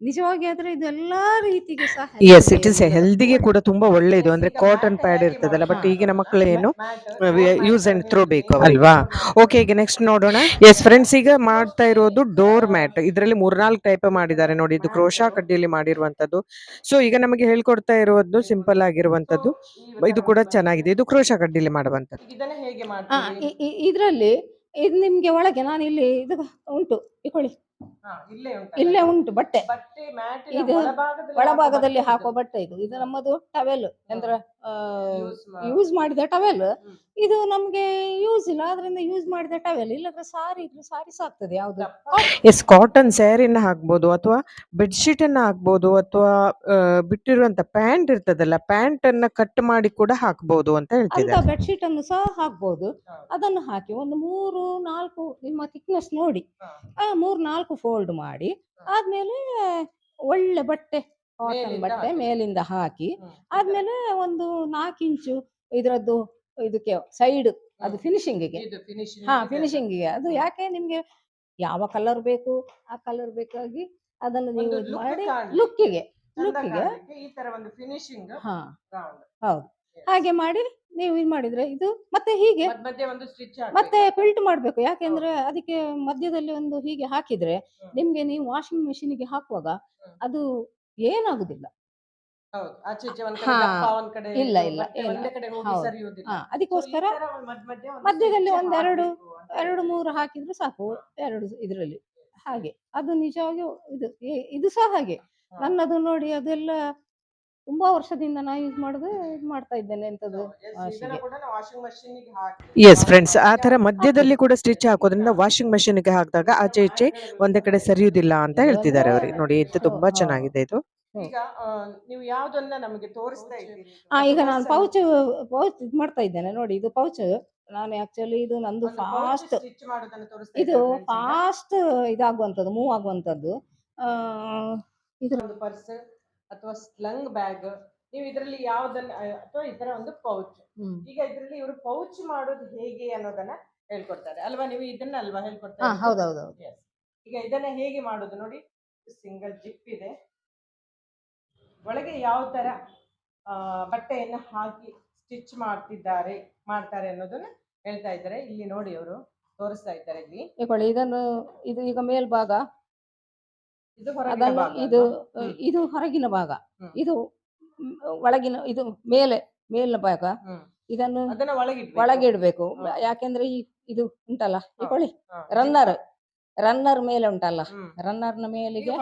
ನಿಜವಾಗಿ ಆದ್ರೆ ಇದೆಲ್ಲಾ ರೀತಿಗೆ ಸಹ ಎಸ್ ಇಟ್ ಇಸ್ ಹೆಲ್ದಿಗೆ ಕೂಡ ತುಂಬಾ ಒಳ್ಳೇದು. ಅಂದ್ರೆ ಕಾಟನ್ ಪ್ಯಾಡ್ ಇರ್ತದಲ್ಲ ಬಟ್ ಈಗಿನ ಏನು ಯೂಸ್ ಅಂಡ್ ಥ್ರೋ ಬೇಕು ಅಲ್ವಾ? ಓಕೆ ಈಗ ನೆಕ್ಸ್ಟ್ ನೋಡೋಣ. ಎಸ್ ಫ್ರೆಂಡ್ಸ್ ಈಗ ಮಾಡ್ತಾ ಇರೋದು ಡೋರ್ ಮ್ಯಾಟ್ ಇದರಲ್ಲಿ ಮೂರ್ನಾಲ್ಕು ಟೈಪ್ ಮಾಡಿದ್ದಾರೆ ನೋಡಿ. ಇದು ಕ್ರೋಶಾ ಕಡ್ಡಿಯಲ್ಲಿ ಮಾಡಿರುವಂತದ್ದು ಸೊ ಈಗ ನಮಗೆ ಹೇಳ್ಕೊಡ್ತಾ ಇರೋದು ಸಿಂಪಲ್ ಆಗಿರುವಂತದ್ದು ಇದು ಕೂಡ ಚೆನ್ನಾಗಿದೆ. ಇದು ಕ್ರೋಶಾ ಕಡ್ಡಿಯಲ್ಲಿ ಮಾಡುವಂತದ್ದು ಇದನ್ನ ಹೇಗೆ ಇದ್ರಲ್ಲಿ ಇದು ನಿಮ್ಗೆ ಒಳಗೆ ನಾನು ಇಲ್ಲಿ ಇದು ಉಂಟು. ಇಕೊಳ್ಳಿ ಇಲ್ಲೇ ಉಂಟು ಬಟ್ಟೆ. ಇದು ಒಳಭಾಗದಲ್ಲಿ ಹಾಕುವ ಹಾಕೋ ಹಾಕೋ ಬಟ್ಟೆ ಇದು. ಇದು ನಮ್ಮದು ಟವೆಲ್ ಅಂದ್ರೆ ಯೂಸ್ ಮಾಡಿದ ಟವೆಲ್ ಇದು ನಮ್ಗೆ ಯೂಸ್ ಇಲ್ಲ ಅದರಿಂದ ಯೂಸ್ ಮಾಡಿದ ಟವೆಲ್ ಇಲ್ಲದ್ರೆ ಸಾರಿ ಇದ್ರೆ ಸಾರಿ ಸಾಕ್ತದೆ ಯಾವ್ದು? ಎಸ್ ಕಾಟನ್ ಸ್ಯಾರಿನ ಹಾಕ್ಬೋದು ಅಥವಾ ಬೆಡ್ಶೀಟ್ ಅನ್ನ ಹಾಕ್ಬೋದು ಅಥವಾ ಬಿಟ್ಟಿರುವಂತ ಪ್ಯಾಂಟ್ ಇರ್ತದಲ್ಲ ಪ್ಯಾಂಟ್ ಅನ್ನ ಕಟ್ ಮಾಡಿ ಕೂಡ ಹಾಕ್ಬೋದು ಅಂತ ಅಂತ ಹೇಳ್ತಿದ್ದಾರೆ ಬೆಡ್ಶೀಟ್ ಅನ್ನು ಸಹ ಹಾಕ್ಬೋದು. ಅದನ್ನು ಹಾಕಿ ಒಂದು ಮೂರು ನಾಲ್ಕು ನಿಮ್ಮ ಥಿಕ್ನೆಸ್ ನೋಡಿ. ಮೂರ್ ನಾಲ್ಕು ನಾಲ್ಕು ಫೋಲ್ಡ್ ಮಾಡಿ ಆದ್ಮೇಲೆ ಒಳ್ಳೆ ಬಟ್ಟೆ ಕಾಟನ್ ಬಟ್ಟೆ ಮೇಲಿಂದ ಹಾಕಿ. ಆದ್ಮೇಲೆ ಒಂದು ನಾಲ್ಕು ಇಂಚು ಇದರದ್ದು ಇದಕ್ಕೆ ಸೈಡ್ ಅದು. ಫಿನಿಶಿಂಗಿಗೆ ಹಾ. ಫಿನಿಶಿಂಗಿಗೆ ಅದು ಯಾಕೆ ನಿಮ್ಗೆ ಯಾವ ಕಲರ್ ಬೇಕು ಆ ಕಲರ್ ಬೇಕಾಗಿ ಅದನ್ನು ನೀವು ಮಾಡಿ ಲುಕ್ಕಿಗೆ ಲುಕ್ಕಿಗೆ ಈ ತರ ಒಂದು ಫಿನಿಶಿಂಗ್ ಹಾ. ಹೌದು. ಹಾಗೆ ಮಾಡಿ ನೀವು ಇದು ಮಾಡಿದ್ರೆ ಇದು ಮತ್ತೆ ಹೀಗೆ ಮಧ್ಯೆ ಒಂದು ಸ್ಟಿಚ್ ಮತ್ತೆ ಫಿಲ್ಟ್ ಮಾಡ್ಬೇಕು. ಯಾಕೆಂದ್ರೆ ಅದಕ್ಕೆ ಮಧ್ಯದಲ್ಲಿ ಒಂದು ಹೀಗೆ ಹಾಕಿದ್ರೆ. ನಿಮ್ಗೆ ನೀವು ವಾಷಿಂಗ್ ಮೆಷಿನ್ಗೆ ಹಾಕುವಾಗ ಅದು ಏನಾಗುದಿಲ್ಲ. ಹೌದು. ಆಚೆ ಈಚೆ ಒಂದ್ ಹಾ. ಕಡೆ ದಪ್ಪ ಒಂದ್ ಕಡೆ ಇಲ್ಲ, ಇಲ್ಲ, ಮತ್ತೆ ಒಂದೇ ಕಡೆ ಹೋಗಿ ಹೌದು. ಸರಿಯುವುದಿಲ್ಲ. ಹಾ So, ಅದಕ್ಕೋಸ್ಕರ ಮಧ್ಯದಲ್ಲಿ ತರ ಒಂದ್ ಮಧ್ಯ ಮಧ್ಯೆ ಒಂದು ಮಧ್ಯದಲ್ಲಿ stitch ಒಂದೆರಡು ಹಾಕ್ಬೇಕು ಅಂತ ಎರಡು ಮೂರು ಹಾಕಿದ್ರೆ ಸಾಕು. ಎರಡು ಇದರಲ್ಲಿ. ಹಾಗೆ. ಅದು ನಿಜವಾಗಿಯೂ ಇದು ಇದು ಸಹ ಹಾಗೆ. ನನ್ನದು ನೋಡಿ ಅದೆಲ್ಲ ತುಂಬಾ ವರ್ಷದಿಂದ ನಾ ಯೂಸ್ ಮಾಡುದು ಇದು ಮಾಡ್ತಾ ಇದ್ದೇನೆ ಎಂತದ್ದು Yes, ಇದನ್ನ ಕೂಡ ನಾವು ವಾಷಿಂಗ್ ಮಷೀನ್ಗೆ ಹಾಕಿ. ಎಸ್ ಫ್ರೆಂಡ್ಸ್ ಆ ತರ ಮಧ್ಯದಲ್ಲಿ ಕೂಡ ಸ್ಟಿಚ್ ಹಾಕೋದ್ರಿಂದ ವಾಷಿಂಗ್ ಮಷೀನ್ಗೆ ಹಾಕಿದಾಗ ಆಚೆ ಈಚೆ ಒಂದೇ ಕಡೆ ಸರಿಯುವುದಿಲ್ಲ ಅಂತ ಹೇಳ್ತಿದ್ದಾರೆ ಅವ್ರಿಗೆ ನೋಡಿ ಇದು ತುಂಬಾ ಚೆನ್ನಾಗಿದೆ ಇದು. ಈಗ ಆ, ನೀವು ಯಾವ್ದನ್ನ ನಮಗೆ ತೋರಿಸ್ತಾ ಇದ್ದೀರಿ? ಆ ಈಗ ನಾನು ಪೌಚ್ ಪೌಚ್ ಇದು ಮಾಡ್ತಾ ಇದ್ದೇನೆ. ನೋಡಿ ಇದು ಪೌಚ್ ನಾನು ಆಕ್ಚುಲಿ ಇದು ನಂದು ಫಾಸ್ಟ್ ಸ್ಟಿಚ್ ಮಾಡೋದನ್ನ ತೋರಿಸ್ತಾ ಇದು ಇದ್ದಾರೆ friends ಫಾಸ್ಟ್ ಇದಾಗುವಂತದ್ದು ಮೂವ್ ಆಗುವಂತದ್ದು ಆ, ಒಂದು ಪರ್ಸ್ ಅಥವಾ ಸ್ಲಂಗ್ ಬ್ಯಾಗ್ ನೀವು ಇದರಲ್ಲಿ ಯಾವ್ದನ್ನ ಅಥವಾ ಇದರ ಒಂದು ಪೌಚ್ ಈಗ ಇದರಲ್ಲಿ ಇವರು ಪೌಚ್ ಮಾಡೋದು ಹೇಗೆ ಅನ್ನೋದನ್ನ ಹೇಳ್ಕೊಡ್ತಾರೆ. ಅಲ್ವಾ ನೀವು ಇದನ್ನ ಅಲ್ವಾ ಹೇಳ್ಕೊಡ್ತಾರೆ? ಈಗ ಇದನ್ನ ಹೇಗೆ ಮಾಡೋದು ನೋಡಿ ಸಿಂಗಲ್ ಜಿಪ್ ಇದೆ. ಒಳಗೆ ಯಾವ ತರ ಬಟ್ಟೆಯನ್ನ ಹಾಕಿ ಸ್ಟಿಚ್ ಮಾಡ್ತಿದ್ದಾರೆ ಮಾಡ್ತಾರೆ ಅನ್ನೋದನ್ನ ಹೇಳ್ತಾ ಇದ್ದಾರೆ. ಇಲ್ಲಿ ನೋಡಿ ಅವರು ತೋರಿಸ್ತಾ ಇದ್ದಾರೆ ಇಲ್ಲಿ. ಇದನ್ನು ಇದು ಈಗ ಮೇಲ್ಭಾಗ ಅದನ್ನು ಇದು ಇದು ಹೊರಗಿನ ಭಾಗ. ಇದು ಒಳಗಿನ ಇದು ಮೇಲೆ ಮೇಲಿನ ಭಾಗ. ಇದನ್ನು ಒಳಗೆ ಇಡಬೇಕು ಯಾಕೆಂದ್ರೆ ಈ ಇದು ಉಂಟಲ್ಲ. ಇಕೊಳ್ಳಿ. ರನ್ನರ್ ರನ್ನರ್ ಮೇಲೆ ಉಂಟಲ್ಲ. ರನ್ನರ್ ರನ್ನರ್ನ ಮೇಲಿಗೆ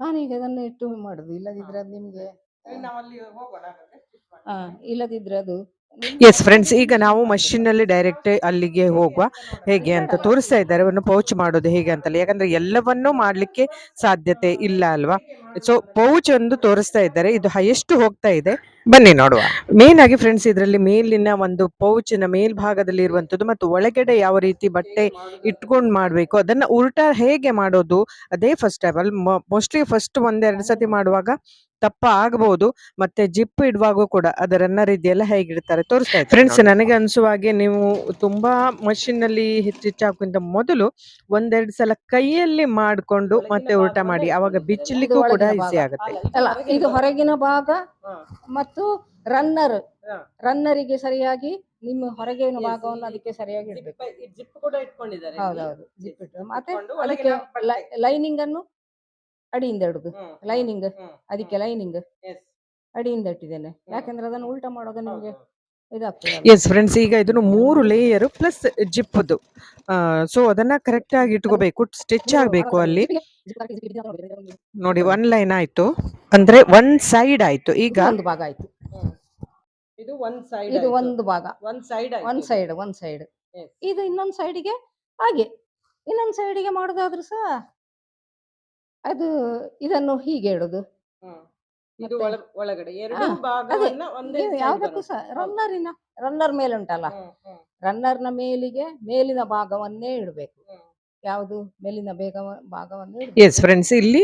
ನಾನೀಗ ಅದನ್ನು ಇಟ್ಟು ಮಾಡುದು. ಇಲ್ಲದಿದ್ರೆ ಅದು ನಿಮ್ಗೆ ಇಲ್ಲದಿದ್ರೆ ಅದು ಎಸ್ ಫ್ರೆಂಡ್ಸ್ ಈಗ ನಾವು ಮಷೀನ್ನಲ್ಲಿ ಡೈರೆಕ್ಟ್ ಅಲ್ಲಿಗೆ ಹೋಗುವ. ಹೇಗೆ ಅಂತ ತೋರಿಸ್ತಾ ಇದ್ದಾರೆ ಒಂದು ಪೌಚ್ ಮಾಡೋದು ಹೇಗೆ ಅಂತಲ್ಲ. ಯಾಕಂದ್ರೆ ಎಲ್ಲವನ್ನೂ ಮಾಡ್ಲಿಕ್ಕೆ ಸಾಧ್ಯತೆ ಇಲ್ಲ ಅಲ್ವಾ? ಸೊ ಪೌಚ್ ಒಂದು ತೋರಿಸ್ತಾ ಇದ್ದಾರೆ. ಇದು ಹೈಯೆಸ್ಟ್ ಹೋಗ್ತಾ ಇದೆ. ಬನ್ನಿ ನೋಡುವ. ಮೇನ್ ಆಗಿ ಫ್ರೆಂಡ್ಸ್ ಇದರಲ್ಲಿ ಮೇಲಿನ ಒಂದು ಪೌಚಿನ ಮೇಲ್ಭಾಗದಲ್ಲಿ ಇರುವಂತದ್ದು ಮತ್ತು ಒಳಗಡೆ ಯಾವ ರೀತಿ ಬಟ್ಟೆ ಇಟ್ಕೊಂಡು ಮಾಡಬೇಕು ಅದನ್ನ ಉಲ್ಟಾ ಹೇಗೆ ಮಾಡೋದು? ಅದೇ ಫಸ್ಟ್ ಟೈಮ್ ಅಲ್ಲಿ ಮೋಸ್ಟ್ಲಿ ಫಸ್ಟ್ ಒಂದೆರಡು ಸತಿ ಮಾಡುವಾಗ ತಪ್ಪ ಆಗಬಹುದು ಮತ್ತೆ ಜಿಪ್ ಇಡುವಾಗ ಕೂಡ ಅದರ ರನ್ನರ್ ಇದೆಯಲ್ಲ ಹೇಗಿಡ್ತಾರೆ ತೋರಿಸ್ತಾ ಇದೆ ಫ್ರೆಂಡ್ಸ್ ನನಗೆ ಅನ್ಸುವ ಹಾಗೆ ನೀವು ತುಂಬಾ ಮಷಿನ್ನಲ್ಲಿ ಹಾಕೋಕ್ಕಿಂತ ಮೊದಲು ಒಂದೆರಡು ಸಲ ಕೈಯಲ್ಲಿ ಮಾಡಿಕೊಂಡು ಮತ್ತೆ ಊಟ ಮಾಡಿ. ಅವಾಗ ಬಿಚ್ಚಲಿಕ್ಕೂ ಕೂಡ ಈಸಿ ಆಗುತ್ತೆ. ಅಲ್ಲ ಇದು ಹೊರಗಿನ ಭಾಗ ಮತ್ತು ರನ್ನರ್. ರನ್ನರಿಗೆ ಸರಿಯಾಗಿ ನಿಮ್ಮ ಹೊರಗಿನ ಭಾಗವನ್ನು ಅದಕ್ಕೆ ಸರಿಯಾಗಿ ಇಡಬೇಕು. ಜಿಪ್ ಕೂಡ ಇಟ್ಕೊಂಡಿದ್ದಾರೆ. ಹೌದೌದು ಜಿಪ್ ಇಟ್ಟು. ಮತ್ತೆ ಅದಕ್ಕೆ ಲೈನಿಂಗ್ ಅನ್ನು ಅಡಿಯಿಂದ ಹ್ಮ್, ಲೈನಿಂಗ್. ಅದಕ್ಕೆ ಲೈನಿಂಗ್. ಅಡಿಯಿಂದ ಇಟ್ಟಿದ್ದೇನೆ ಯಾಕಂದ್ರೆ ಅದನ್ನು ಉಲ್ಟಾ ಮಾಡುವಾಗ ನಿಮಗೆ ಎಸ್ ಫ್ರೆಂಡ್ಸ್ ಈಗ ಇದನ್ನು ಮೂರು ಲೇಯರ್ ಪ್ಲಸ್ ಜಿಪ್ಪದು. ಸೊ ಅದನ್ನ ಕರೆಕ್ಟ್ ಆಗಿ ಇಟ್ಕೋಬೇಕು. ಸ್ಟಿಚ್ ಆಗಬೇಕು ಅಲ್ಲಿ. ನೋಡಿ ಒನ್ ಲೈನ್ ಆಯ್ತು. ಅಂದ್ರೆ ಒನ್ ಸೈಡ್ ಆಯ್ತು. ಈಗ ಒಂದು ಭಾಗ ಆಯ್ತು. ಇದು ಒಂದ್ ಸೈಡ್ ಇದು ಒಂದು ಭಾಗ. ಒಂದ್ side one side one side. ಇದು ಇನ್ನೊಂದು ಸೈಡಿಗೆ ಹಾಗೆ. ಇನ್ನೊಂದು ಸೈಡಿಗೆ ಮಾಡೋದಾದ್ರೂ ಸಹ ಅದು ಇದನ್ನು ಹೀಗೆ ಇಡುದು ಇದು ಮತ್ತೆ- ಒಳ- ಒಳಗಡೆ ಎರಡು ಹಾ, ಭಾಗವನ್ನ ಒಂದೇ ನೀವು side ಯಾವ್ದಕ್ಕೂ ಬರುತ್ತೆ. ಸಹ ರನ್ನರಿನ ರನ್ನರ್ ಮೇಲೆ ಉಂಟಲ್ಲ ಹ್ಮ್, ಹ್ಮ್, ರನ್ನರ್ನ ಮೇಲಿಗೆ ಮೇಲಿನ ಭಾಗವನ್ನೇ ಇಡಬೇಕು. ಹ್ಮ್. ಯಾವುದು? ಮೇಲಿನ ಬೇಗ ಭಾಗವನ್ನು ಎಸ್ ಫ್ರೆಂಡ್ಸ್ ಇಲ್ಲಿ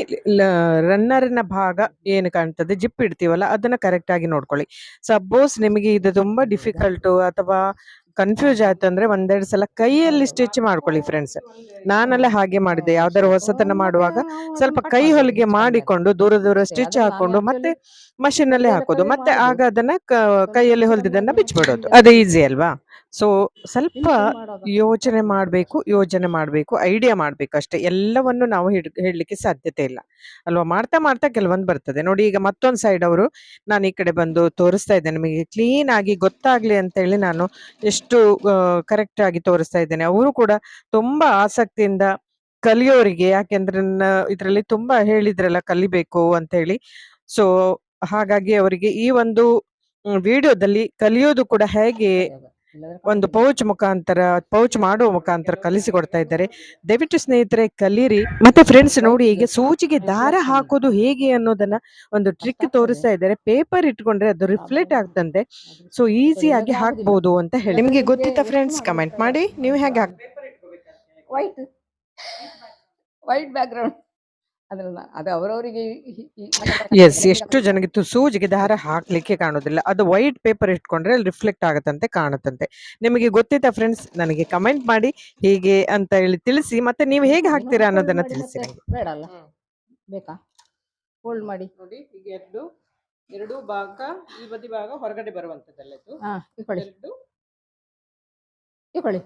ರನ್ನರ್ನ ಭಾಗ ಏನು ಕಾಣ್ತದೆ? ಜಿಪ್ ಇಡ್ತೀವಲ್ಲ ಅದನ್ನ ಕರೆಕ್ಟ್ ಆಗಿ ನೋಡ್ಕೊಳ್ಳಿ. ಸಪೋಸ್ ನಿಮಗೆ ಇದು ತುಂಬಾ ಡಿಫಿಕಲ್ಟ್ ಅಥವಾ ಕನ್ಫ್ಯೂಸ್ ಆಯ್ತು ಅಂದ್ರೆ ಒಂದೆರಡು ಸಲ ಕೈಯಲ್ಲಿ ಸ್ಟಿಚ್ ಮಾಡ್ಕೊಳ್ಳಿ ಫ್ರೆಂಡ್ಸ್ ನಾನಲ್ಲೇ ಹಾಗೆ ಮಾಡಿದೆ ಯಾವ್ದಾದ್ರು ಹೊಸತನ ಮಾಡುವಾಗ ಸ್ವಲ್ಪ ಕೈ ಹೊಲಿಗೆ ಮಾಡಿಕೊಂಡು ದೂರ ದೂರ ಸ್ಟಿಚ್ ಹಾಕೊಂಡು ಮತ್ತೆ ಮಷೀನ್ ಅಲ್ಲಿ ಹಾಕೋದು. ಮತ್ತೆ ಆಗ ಅದನ್ನ ಕೈಯಲ್ಲಿ ಹೊಲಿದನ್ನ ಬಿಚ್ಚಿಬಿಡೋದು ಅದು ಈಸಿ ಅಲ್ವಾ? ಸೊ ಸ್ವಲ್ಪ ಯೋಚನೆ ಮಾಡಬೇಕು ಯೋಜನೆ ಮಾಡಬೇಕು ಐಡಿಯಾ ಮಾಡಬೇಕು ಅಷ್ಟೇ. ಎಲ್ಲವನ್ನು ನಾವು ಹಿಡ್ ಹೇಳಲಿಕ್ಕೆ ಸಾಧ್ಯತೆ ಇಲ್ಲ. ಅಲ್ವಾ? ಮಾಡ್ತಾ ಮಾಡ್ತಾ ಕೆಲವೊಂದು ಬರ್ತದೆ. ನೋಡಿ ಈಗ ಮತ್ತೊಂದು ಸೈಡ್ ಅವರು ನಾನು ಈ ಕಡೆ ಬಂದು ತೋರಿಸ್ತಾ ಇದ್ದೇನೆ. ನಿಮಗೆ ಕ್ಲೀನ್ ಆಗಿ ಗೊತ್ತಾಗ್ಲಿ ಅಂತ ಹೇಳಿ ನಾನು ಎಷ್ಟು ಕರೆಕ್ಟ್ ಆಗಿ ತೋರಿಸ್ತಾ ಇದ್ದೇನೆ. ಅವರು ಕೂಡ ತುಂಬಾ ಆಸಕ್ತಿಯಿಂದ ಕಲಿಯೋರಿಗೆ ಯಾಕೆಂದ್ರೆ ಇದರಲ್ಲಿ ತುಂಬಾ ಹೇಳಿದ್ರಲ್ಲ ಕಲಿಬೇಕು ಅಂತ ಹೇಳಿ. ಸೊ ಹಾಗಾಗಿ ಅವರಿಗೆ ಈ ಒಂದು ವಿಡಿಯೋದಲ್ಲಿ ಕಲಿಯೋದು ಕೂಡ ಹೇಗೆ ಒಂದು ಪೌಚ್ ಮುಖಾಂತರ ಪೌಚ್ ಮಾಡುವ ಮುಖಾಂತರ ಕಲಿಸಿಕೊಡ್ತಾ ಇದ್ದಾರೆ. ದಯವಿಟ್ಟು ಸ್ನೇಹಿತರೆ ಕಲೀರಿ. ಮತ್ತೆ ಫ್ರೆಂಡ್ಸ್ ನೋಡಿ ಈಗ ಸೂಚಿಗೆ ದಾರ ಹಾಕೋದು ಹೇಗೆ ಅನ್ನೋದನ್ನ ಒಂದು ಟ್ರಿಕ್ ತೋರಿಸ್ತಾ ಇದ್ದಾರೆ. ಪೇಪರ್ ಇಟ್ಕೊಂಡ್ರೆ ಅದು ರಿಫ್ಲೆಕ್ಟ್ ಆಗ್ತಂತೆ. ಸೊ ಈಸಿಯಾಗಿ ಹಾಕ್ಬಹುದು ಅಂತ ಹೇಳಿ. ನಿಮಗೆ ಗೊತ್ತಿತ್ತ ಫ್ರೆಂಡ್ಸ್ ಕಮೆಂಟ್ ಮಾಡಿ. ನೀವು ಹೇಗೆ ಹಾಕ್ ವೈಟ್ ವೈಟ್ ಬ್ಯಾಕ್ಗ್ರೌಂಡ್ ಅದ್ರಲ್ಲ ಅದು ಅವರವರಿಗೆ ಎಸ್ ಎಷ್ಟು ಜನಕ್ಕೆ ಸೂಜಿಗೆ ದಾರ ಹಾಕ್ಲಿಕ್ಕೆ ಕಾಣೋದಿಲ್ಲ. ಅದು ವೈಟ್ ಪೇಪರ್ ಇಟ್ಕೊಂಡ್ರೆ ಅಲ್ಲಿ ರಿಫ್ಲೆಕ್ಟ್ ಆಗತ್ತಂತೆ ಕಾಣುತ್ತಂತೆ. ನಿಮಗೆ ಗೊತ್ತಿತ್ತ ಫ್ರೆಂಡ್ಸ್ ನನಗೆ ಕಮೆಂಟ್ ಮಾಡಿ ಹೀಗೆ ಅಂತ ಹೇಳಿ ತಿಳಿಸಿ ಮತ್ತೆ ನೀವು ಹೇಗೆ ಹಾಕ್ತೀರಾ ಅನ್ನೋದನ್ನ ತಿಳಿಸಿ ನಂಗೆ. ಬೇಡ ಅಲ್ಲ ಬೇಕಾ? ಹೋಲ್ಡ್ ಮಾಡಿ. ನೋಡಿ ಈಗ ಎರಡು ಎರಡು ಭಾಗ ಈ ಬದಿ ಭಾಗ ಹೊರಗಡೆ ಬರುವಂತದ್ದಲ್ಲ ಇದು. ಹಾ ಇಕೊಳ್ಳಿ ಎರಡು. ಇಕೊಳ್ಳಿ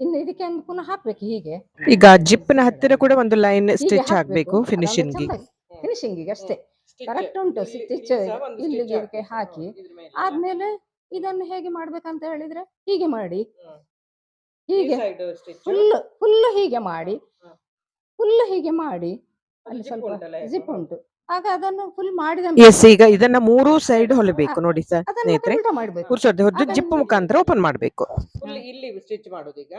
ಇನ್ನು ಇದಕ್ಕೆ ಒಂದು ಪುನಃ ಹಾಕ್ಬೇಕು ಹೀಗೆ. ಈಗ ಜಿಪ್ನ ಹತ್ತಿರ ಕೂಡ ಒಂದು ಲೈನ್ ಸ್ಟಿಚ್ ಹಾಕ್ಬೇಕು. ಫಿನಿಶಿಂಗ್ ಫಿನಿಶಿಂಗ್ ಅಷ್ಟೇ. ಕರೆಕ್ಟ್ ಉಂಟು, ಸ್ಟಿಚ್ ಇಲ್ಲಿಗೆ ಇದಕ್ಕೆ ಹಾಕಿ. ಆದ್ಮೇಲೆ ಇದನ್ನು ಹೇಗೆ ಮಾಡ್ಬೇಕಂತ ಹೇಳಿದ್ರೆ ಹೀಗೆ ಮಾಡಿ. ಹೀಗೆ ಫುಲ್ ಫುಲ್ ಹೀಗೆ ಮಾಡಿ. ಫುಲ್ ಹೀಗೆ ಮಾಡಿ. ಅಲ್ಲಿ ಸ್ವಲ್ಪ ಜಿಪ್ ಉಂಟು. ಆಗ ಅದನ್ನು ಫುಲ್ ಮಾಡಿದ ಎಸ್ ಈಗ ಇದನ್ನ ಮೂರು ಸೈಡ್ ಹೊಲಿಬೇಕು ನೋಡಿ ಸರ್ ಸ್ನೇಹಿತರೆ. ಕುರ್ಸೋದೆ ಹೊದ್ದು ಜಿಪ್ ಮುಖಾಂತರ ಓಪನ್ ಮಾಡಬೇಕು. ಫುಲ್ ಇಲ್ಲಿ ಸ್ಟಿಚ್ ಮಾಡೋದು ಈಗ.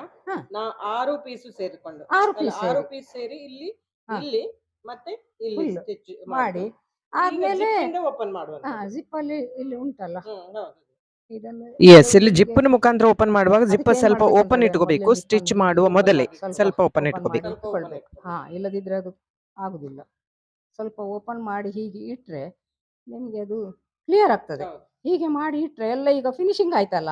ನಾ ಆರು ಪೀಸು ಸೇರಿಕೊಂಡು. ಆರು ಪೀಸ್ ಆರು ಪೀಸ್ ಸೇರಿ ಇಲ್ಲಿ ಇಲ್ಲಿ ಮತ್ತೆ ಇಲ್ಲಿ ಸ್ಟಿಚ್ ಮಾಡಿ. ಆದ್ಮೇಲೆ ಓಪನ್ ಮಾಡುವ ಜಿಪ್ ಅಲ್ಲಿ ಇಲ್ಲಿ ಉಂಟಲ್ಲ? ಎಸ್ ಇಲ್ಲಿ ಜಿಪ್ ಮುಖಾಂತರ ಓಪನ್ ಮಾಡುವಾಗ ಜಿಪ್ ಸ್ವಲ್ಪ ಓಪನ್ ಇಟ್ಕೋಬೇಕು. ಸ್ಟಿಚ್ ಮಾಡುವ ಮೊದಲೇ ಸ್ವಲ್ಪ ಓಪನ್ ಇಟ್ಕೋಬೇಕು. ಹಾ ಇಲ್ಲದಿದ್ರೆ ಅದು ಆಗುದಿಲ್ಲ. ಸ್ವಲ್ಪ ಓಪನ್ ಮಾಡಿ ಹೀಗೆ ಇಟ್ರೆ ನಿಮ್ಗೆ ಅದು ಕ್ಲಿಯರ್ ಆಗ್ತದೆ. ಹೀಗೆ ಮಾಡಿ ಇಟ್ರೆ ಎಲ್ಲ ಈಗ ಫಿನಿಶಿಂಗ್ ಆಯ್ತಲ್ಲ.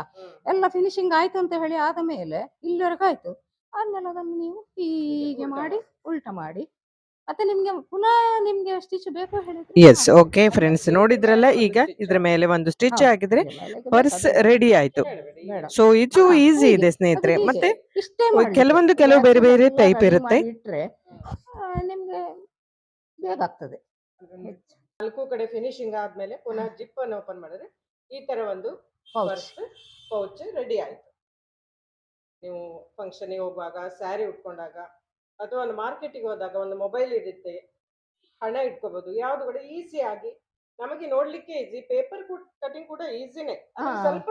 ಎಲ್ಲ ಫಿನಿಶಿಂಗ್ ಆಯ್ತು ಅಂತ ಹೇಳಿ ಆದ ಮೇಲೆ ಇಲ್ಲಿವರೆಗೂ ಆಯ್ತು. ಆದ್ಮೇಲೆ ಅದನ್ನು ನೀವು ಹೀಗೆ ಮಾಡಿ ಉಲ್ಟಾ ಮಾಡಿ. ಮತ್ತೆ ನಿಮ್ಗೆ ಪುನಃ ನಿಮ್ಗೆ ಸ್ಟಿಚ್ ಬೇಕು ಹೇಳಿದ್ರೆ ಎಸ್ ಓಕೆ ಫ್ರೆಂಡ್ಸ್ ನೋಡಿದ್ರಲ್ಲ ಈಗ ಇದ್ರ ಮೇಲೆ ಒಂದು ಸ್ಟಿಚ್ ಹಾಕಿದ್ರೆ ಪರ್ಸ್ ರೆಡಿ ಆಯ್ತು. ಸೊ ಇದು ಈಸಿ ಇದೆ ಸ್ನೇಹಿತರೆ. ಮತ್ತೆ ಇಷ್ಟೇ ಕೆಲವೊಂದು ಕೆಲವು ಬೇರೆ ಬೇರೆ ಟೈಪ್ ಇರುತ್ತೆ. ನಿಮ್ಗೆ ಬೇಗ ಆಗ್ತದೆ. ನಾಲ್ಕು ಕಡೆ ಫಿನಿಶಿಂಗ್ ಆದ್ಮೇಲೆ ಪುನಃ ಜಿಪ್ ಅನ್ನು ಓಪನ್ ಮಾಡಿದ್ರೆ ಈ ತರ ಒಂದು ಪೌಚ್ ಪೌಚ್ ರೆಡಿ ಆಯ್ತು. ನೀವು ಫಂಕ್ಷನ್ ಹೋಗುವಾಗ ಸ್ಯಾರಿ ಉಟ್ಕೊಂಡಾಗ ಅಥವಾ ಒಂದು ಮಾರ್ಕೆಟಿಗೆ ಹೋದಾಗ ಒಂದು ಮೊಬೈಲ್ ಇರುತ್ತೆ ಹಣ ಇಟ್ಕೋಬಹುದು ಯಾವ್ದು ಕೂಡ ಈಸಿ ಆಗಿ ನಮಗೆ ನೋಡ್ಲಿಕ್ಕೆ ಈಸಿ ಪೇಪರ್ ಕಟಿಂಗ್ ಕೂಡ ಈಸಿನೇ. ಸ್ವಲ್ಪ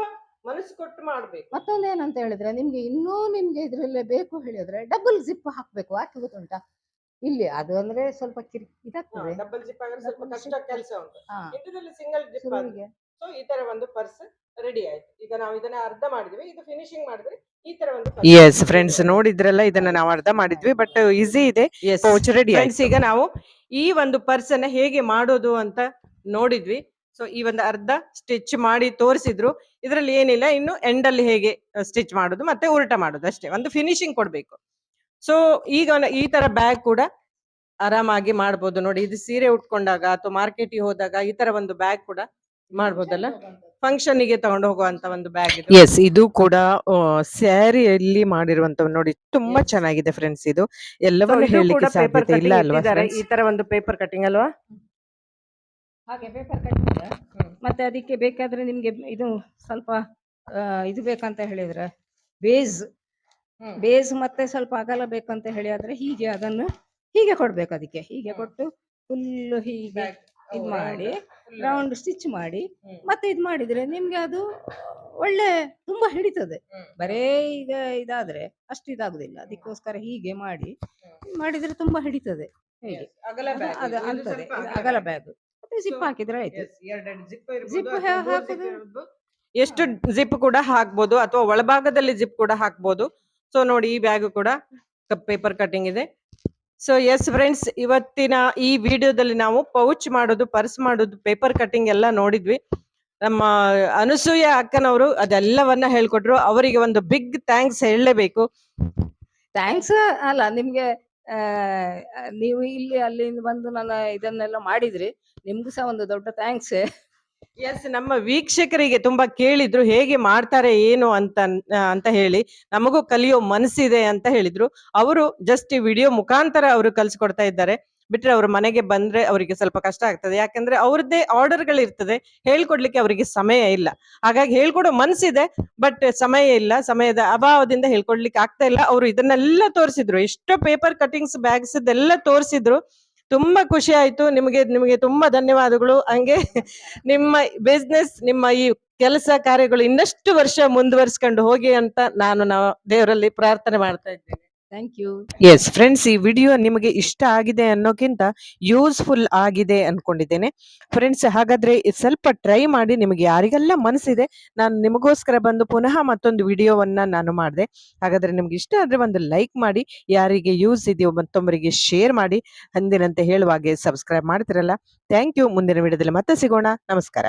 ಮನಸ್ಸು ಕೊಟ್ಟು ಮಾಡ್ಬೇಕು. ಮತ್ತೊಂದೇನಂತ ಹೇಳಿದ್ರೆ ನಿಮ್ಗೆ ಇನ್ನೂ ನಿಮ್ಗೆ ಇದ್ರಲ್ಲೇ ಬೇಕು ಹೇಳಿದ್ರೆ ಡಬಲ್ ಜಿಪ್ ಹಾಕ್ಬೇಕು. ಯಾಕೆ ಗೊತ್ತುಂಟಾ? ಇಲ್ಲಿ ಅದು ಅಂದ್ರೆ ಸ್ವಲ್ಪ ಕಿರಿ ಇದಾಗ್ತದೆ. ಡಬಲ್ ಜಿಪ್ ಆಗಿದ್ರೆ ಸ್ವಲ್ಪ ಕಷ್ಟ. ಕೆಲಸ ಉಂಟು. ಹಾ. ಇಂಥದ್ರಲ್ಲಿ ಸಿಂಗಲ್ ಜಿಪ್ ಶುರುವಿಗೆ ಸೊ ಈ ತರ ಒಂದು ಪರ್ಸ್ ರೆಡಿ ಆಯ್ತು. ಈಗ ನಾವು ಇದನ್ನ ಅರ್ಧ ಮಾಡಿದ್ವಿ. ಇದು ಫಿನಿಶಿಂಗ್ ಮಾಡಿದ್ರೆ ಈ ತರ ಒಂದು ಎಸ್ ಫ್ರೆಂಡ್ಸ್ ನೋಡಿದ್ರಲ್ಲ ಇದನ್ನ ನಾವು ಅರ್ಧ ಮಾಡಿದ್ವಿ ಬಟ್ ಈಸಿ ಇದೆ. ಪೌಚ್ ರೆಡಿ ಫ್ರೆಂಡ್ಸ್ ಈಗ ನಾವು ಈ ಒಂದು ಪರ್ಸ್ ಅನ್ನ ಹೇಗೆ ಮಾಡೋದು ಅಂತ ನೋಡಿದ್ವಿ. ಸೊ ಈ ಒಂದು ಅರ್ಧ ಸ್ಟಿಚ್ ಮಾಡಿ ತೋರಿಸಿದ್ರು. ಇದರಲ್ಲಿ ಏನಿಲ್ಲ ಇನ್ನು ಎಂಡ್ ಅಲ್ಲಿ ಹೇಗೆ ಸ್ಟಿಚ್ ಮಾಡೋದು ಮತ್ತೆ ಉಲ್ಟಾ ಮಾಡೋದು ಅಷ್ಟೇ. ಒಂದು ಫಿನಿಶಿಂಗ್ ಕೊಡ್ಬೇಕು. ಸೊ ಈಗ ಈ ತರ ಬ್ಯಾಗ್ ಕೂಡ ಆರಾಮಾಗಿ ಮಾಡ್ಬೋದು ನೋಡಿ. ಇದು ಸೀರೆ ಉಟ್ಕೊಂಡಾಗ ಅಥವಾ ಮಾರ್ಕೆಟಿಗೆ ಹೋದಾಗ ಈ ತರ ಒಂದು ಬ್ಯಾಗ್ ಕೂಡ ಮಾಡ್ಬೋದಲ್ಲ? ಫಂಕ್ಷನ್ಗೆ ತಗೊಂಡು ಹೋಗುವಂತ ಒಂದು ಬ್ಯಾಗ್ ಇದು. ಎಸ್ ಇದು ಕೂಡ ಸ್ಯಾರಿಯಲ್ಲಿ ಮಾಡಿರುವಂತ ನೋಡಿ. ತುಂಬಾ ಚೆನ್ನಾಗಿದೆ ಫ್ರೆಂಡ್ಸ್ ಇದು. ಎಲ್ಲವನ್ನು ಹೇಳಲಿಕ್ಕೆ ಸಾಧ್ಯತೆ ಇಲ್ಲ ಅಲ್ವಾ. ಈ ತರ ಒಂದು ಪೇಪರ್ ಕಟಿಂಗ್ ಅಲ್ವಾ? ಹಾಗೆ ಪೇಪರ್ ಕಟಿಂಗ್ ಮತ್ತೆ ಅದಕ್ಕೆ ಬೇಕಾದ್ರೆ ನಿಮ್ಗೆ ಇದು ಸ್ವಲ್ಪ ಆ, ಇದು ಬೇಕಂತ ಹೇಳಿದ್ರೆ ಬೇಸ್. ಬೇಸ್ ಮತ್ತೆ ಸ್ವಲ್ಪ ಅಗಲ ಬೇಕಂತ ಹೇಳಿ ಆದ್ರೆ ಹೀಗೆ ಅದನ್ನು ಹೀಗೆ ಕೊಡ್ಬೇಕು ಅದಕ್ಕೆ. ಹೀಗೆ ಕೊಟ್ಟು ಫುಲ್ ಹೀಗೆ. ಇದ್ ಮಾಡಿ ರೌಂಡ್ ಸ್ಟಿಚ್ ಮಾಡಿ ಮತ್ತೆ ಇದ್ ಮಾಡಿದ್ರೆ ನಿಮ್ಗೆ ಅದು ಒಳ್ಳೆ ತುಂಬಾ ಹಿಡಿತದೆ. ಬರೇ ಈಗ ಇದಾದ್ರೆ ಅಷ್ಟು ಇದಾಗುದಿಲ್ಲ. ಅದಕ್ಕೋಸ್ಕರ ಹೀಗೆ ಮಾಡಿ. ಮಾಡಿದ್ರೆ ತುಂಬಾ ಹಿಡಿತದೆ ಹೇಗೆ ಅಗಲ ಅದು- ಬ್ಯಾಗ್ ಅದು ಅಂತದೆ. ಅಗಲ ಬ್ಯಾಗ್ ಮತ್ತೆ ಜಿಪ್ ಹಾಕಿದ್ರೆ ಆಯ್ತು. ಜಿಪ್ ಹಾಕುದು- ಎಷ್ಟು ಜಿಪ್ ಕೂಡ ಹಾಕ್ಬೋದು ಅಥವಾ ಒಳಭಾಗದಲ್ಲಿ ಜಿಪ್ ಕೂಡ ಹಾಕ್ಬೋದು. ಸೊ ನೋಡಿ ಈ ಬ್ಯಾಗು ಕೂಡ ಪೇಪರ್ ಕಟಿಂಗ್ ಇದೆ. ಸೊ ಎಸ್ ಫ್ರೆಂಡ್ಸ್ ಇವತ್ತಿನ ಈ ವಿಡಿಯೋದಲ್ಲಿ ನಾವು ಪೌಚ್ ಮಾಡೋದು ಪರ್ಸ್ ಮಾಡೋದು ಪೇಪರ್ ಕಟಿಂಗ್ ಎಲ್ಲ ನೋಡಿದ್ವಿ. ನಮ್ಮ ಅನಸೂಯ ಅಕ್ಕನವರು ಅದೆಲ್ಲವನ್ನ ಹೇಳ್ಕೊಟ್ರು. ಅವರಿಗೆ ಒಂದು ಬಿಗ್ ಥ್ಯಾಂಕ್ಸ್ ಹೇಳಲೇಬೇಕು. ಥ್ಯಾಂಕ್ಸ್ ಅಲ್ಲ, ನಿಮ್ಗೆ ನೀವು ಇಲ್ಲಿ ಅಲ್ಲಿಂದ ಬಂದು ನನ್ನ ಇದನ್ನೆಲ್ಲ ಮಾಡಿದ್ರಿ, ನಿಮ್ಗೂ ಸಹ ಒಂದು ದೊಡ್ಡ ಥ್ಯಾಂಕ್ಸ್ ಎಸ್ ನಮ್ಮ ವೀಕ್ಷಕರಿಗೆ ತುಂಬಾ ಕೇಳಿದ್ರು, ಹೇಗೆ ಮಾಡ್ತಾರೆ, ಏನು ಅಂತ ಅಂತ ಹೇಳಿ. ನಮಗೂ ಕಲಿಯೋ ಮನಸ್ಸಿದೆ ಅಂತ ಹೇಳಿದ್ರು. ಅವರು ಜಸ್ಟ್ ಈ ವಿಡಿಯೋ ಮುಖಾಂತರ ಅವರು ಕಲ್ಸ್ಕೊಡ್ತಾ ಇದ್ದಾರೆ. ಬಿಟ್ರೆ ಅವ್ರ ಮನೆಗೆ ಬಂದ್ರೆ ಅವರಿಗೆ ಸ್ವಲ್ಪ ಕಷ್ಟ ಆಗ್ತದೆ. ಯಾಕಂದ್ರೆ ಅವ್ರದ್ದೇ ಆರ್ಡರ್ಗಳು ಇರ್ತದೆ. ಹೇಳ್ಕೊಡ್ಲಿಕ್ಕೆ ಅವರಿಗೆ ಸಮಯ ಇಲ್ಲ. ಹಾಗಾಗಿ ಹೇಳ್ಕೊಡೋ ಮನ್ಸಿದೆ ಬಟ್ ಸಮಯ ಇಲ್ಲ. ಸಮಯದ ಅಭಾವದಿಂದ ಹೇಳ್ಕೊಡ್ಲಿಕ್ಕೆ ಆಗ್ತಾ ಇಲ್ಲ. ಅವರು ಇದನ್ನೆಲ್ಲ ತೋರಿಸಿದ್ರು. ಎಷ್ಟೋ ಪೇಪರ್ ಕಟಿಂಗ್ಸ್ ಬ್ಯಾಗ್ಸ್ ಎಲ್ಲ ತೋರಿಸಿದ್ರು. ತುಂಬಾ ಖುಷಿ ಆಯ್ತು. ನಿಮಗೆ ನಿಮಗೆ ತುಂಬಾ ಧನ್ಯವಾದಗಳು. ಹಂಗೆ ನಿಮ್ಮ ಬಿಸ್ನೆಸ್ ನಿಮ್ಮ ಈ ಕೆಲಸ ಕಾರ್ಯಗಳು ಇನ್ನಷ್ಟು ವರ್ಷ ಮುಂದುವರಿಸ್ಕೊಂಡು ಹೋಗಿ ಅಂತ ನಾನು ನಾವು ದೇವರಲ್ಲಿ ಪ್ರಾರ್ಥನೆ ಮಾಡ್ತಾ ಇದ್ದೇನೆ. ಥ್ಯಾಂಕ್ ಯು ಎಸ್ ಫ್ರೆಂಡ್ಸ್ ಈ ವಿಡಿಯೋ ನಿಮಗೆ ಇಷ್ಟ ಆಗಿದೆ ಅನ್ನೋಕ್ಕಿಂತ ಯೂಸ್ಫುಲ್ ಆಗಿದೆ ಅನ್ಕೊಂಡಿದ್ದೇನೆ. ಫ್ರೆಂಡ್ಸ್ ಹಾಗಾದ್ರೆ ಸ್ವಲ್ಪ ಟ್ರೈ ಮಾಡಿ ನಿಮಗೆ ಯಾರಿಗೆಲ್ಲ ಮನಸ್ಸಿದೆ, ನಾನು ನಿಮಗೋಸ್ಕರ ಬಂದು ಪುನಃ ಮತ್ತೊಂದು ವಿಡಿಯೋವನ್ನ ನಾನು ಮಾಡಿದೆ. ಹಾಗಾದ್ರೆ ನಿಮ್ಗೆ ಇಷ್ಟ ಆದ್ರೆ ಒಂದು ಲೈಕ್ ಮಾಡಿ, ಯಾರಿಗೆ ಯೂಸ್ ಇದೆಯೋ ಮತ್ತೊಬ್ಬರಿಗೆ ಶೇರ್ ಮಾಡಿ, ಅಂದಿನಂತೆ ಹೇಳುವಾಗೆ ಸಬ್ಸ್ಕ್ರೈಬ್ ಮಾಡ್ತಿರಲ್ಲ. ಥ್ಯಾಂಕ್ ಯು ಮುಂದಿನ ವಿಡಿಯೋದಲ್ಲಿ ಮತ್ತೆ ಸಿಗೋಣ. ನಮಸ್ಕಾರ.